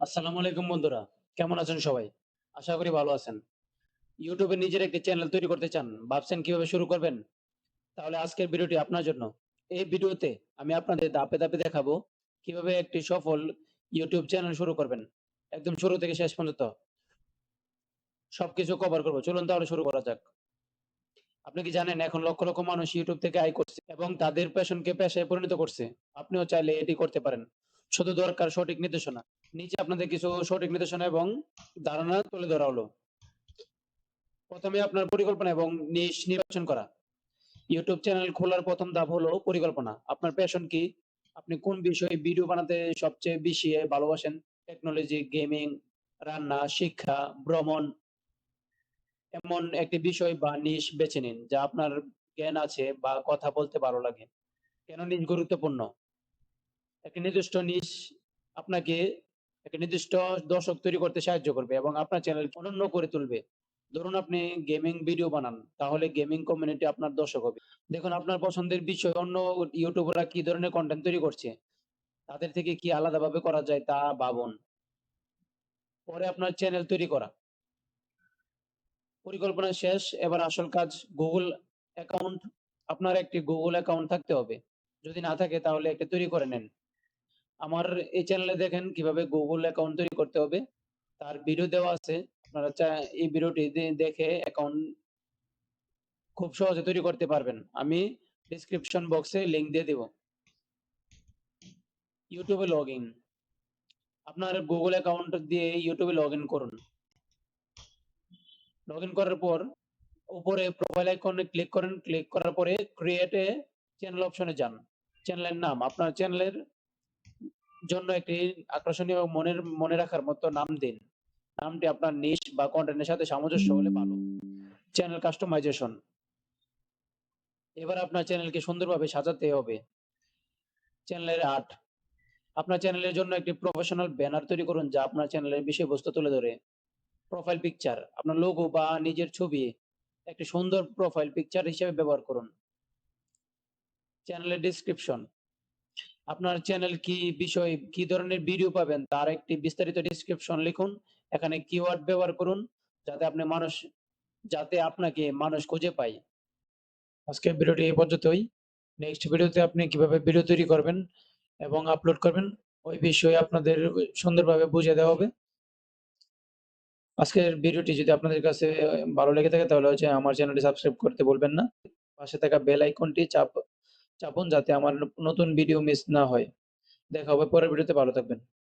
আসসালামু আলাইকুম বন্ধুরা। কেমন আছেন সবাই? আশা করি ভালো আছেন। এ নিজের একটি চ্যানেল তৈরি করতে চান, ভাবছেন কীভাবে শুরু করবেন? তাহলে আজকের ভিডিওটি আপনার জন্য। এই ভিডিওতে আমি আপনাদের ধাপে, ধাপে দেখাবো কীভাবে একটি সফল YouTube চ্যানেল শুরু করবেন। একদম শুরু থেকে শেষ পর্যন্ত। সবকিছু কভার করব চলুন তাহলে শুরু করা যাক। আপনি কি জানেন এখন লক্ষ, লক্ষ মানুষ ইউটিউব থেকে আয় করছে এবং তাদের প্যাশনকে পেশায় পরিণত করছে। আপনিও চাইলে এটি করতে পারেন। শুধু দরকার সঠিক নির্দেশনা। নিচে আপনাদের কিছু সঠিক নির্দেশনা এবং ধারণা তুলে ধরা হলো। প্রথমে আপনার পরিকল্পনা এবং নিশ নির্বাচন করা। YouTube চ্যানেল খোলার ১ম ধাপ হলো পরিকল্পনা। আপনার প্যাশন কি? আপনি কোন বিষয়ে ভিডিও বানাতে সবচেয়ে বেশি ভালোবাসেন? টেকনোলজি, গেমিং, রান্না, শিক্ষা, ভ্রমণ। এমন একটি বিষয় বা নিশ বেছে নিন যা আপনার জ্ঞান আছে বা কথা বলতে ভালো লাগে। কেন নিশ গুরুত্বপূর্ণ? একটি নির্দিষ্ট নিশ আপনাকে একটি নির্দিষ্ট দর্শক তৈরি করতে সাহায্য করবে এবং আপনার চ্যানেলকে অনন্য করে তুলবে। ধরুন আপনি গেমিং ভিডিও বানান, তাহলে গেমিং কমিউনিটি আপনার দর্শক হবে। দেখুন আপনার পছন্দের বিষয় অন্য ইউটিউবাররা কি ধরনের কনটেন্ট তৈরি করছে। তাদের থেকে কি আলাদাভাবে করা যায় তা ভাবুন। পরে আপনার চ্যানেল তৈরি করা। পরিকল্পনা শেষ, এবার আসল কাজ গুগল অ্যাকাউন্ট। আপনার একটি গুগল অ্যাকাউন্ট থাকতে হবে। যদি না থাকে তাহলে একটা তৈরি করে নেন। আমার এই চ্যানেলে দেখেন কীভাবে গুগল অ্যাকাউন্ট তৈরি করতে হবে। তার ভিডিও দেওয়া আছে। আপনারা এই ভিডিওটি দেখে অ্যাকাউন্ট খুব সহজে তৈরি করতে পারবেন। আমি ডিসক্রিপশন বক্সে লিংক দিয়ে দিব। ইউটিউবে লগ ইন আপনার গুগল অ্যাকাউন্ট দিয়ে ইউটিউবে লগ ইন করুন। লগ ইন করার পর উপরে প্রোফাইল আইকনে ক্লিক করেন। ক্লিক করার পরে ক্রিয়েট এ চ্যানেল অপশনে যান। চ্যানেলের নাম, আপনার চ্যানেলের জন্য একটি আকর্ষণীয় মনের, মনে রাখার মতো নাম দিন। নামটি আপনার নিশ বা কনটেন্ট এর সাথে সামঞ্জস্য হলে ভালো। Channel customisation. এবার আপনার চ্যানেলকে সুন্দরভাবে সাজাতে হবে। চ্যানেলের আর্ট। আপনার চ্যানেলের জন্য একটি প্রফেশনাল ব্যানার তৈরি করুন যা আপনার চ্যানেলের বিষয়বস্তু তুলে ধরে। Profile picture. আপনার লোগো বা নিজের ছবি একটি সুন্দর প্রোফাইল পিকচার হিসেবে ব্যবহার করুন। চ্যানেলের ডেসক্রিপশন। আপনার চ্যানেল কি বিষয়, কি ধরনের ভিডিও পাবেন তার একটি বিস্তারিত ডেসক্রিপশন লিখুন। এখানে কিওয়ার্ড ব্যবহার করুন যাতে আপনি মানুষ যাতে আপনাকে মানুষ খুঁজে পায়। আজকের ভিডিওটি এই পর্যন্তই। নেক্সট ভিডিওতে আপনি কীভাবে ভিডিও তৈরি করবেন এবং আপলোড করবেন ওই বিষয়ে আপনাদের সুন্দরভাবে বুঝিয়ে দেওয়া হবে। আজকের ভিডিওটি যদি আপনাদের কাছে ভালো লেগে থাকে তাহলে হচ্ছে আমার চ্যানেলটি সাবস্ক্রাইব করতে বলবেন না। পাশে থাকা বেল আইকনটি চাপ চাপুন যাতে আমার নতুন ভিডিও মিস না হয়। দেখা হবে পরের ভিডিওতে ভালো থাকবেন।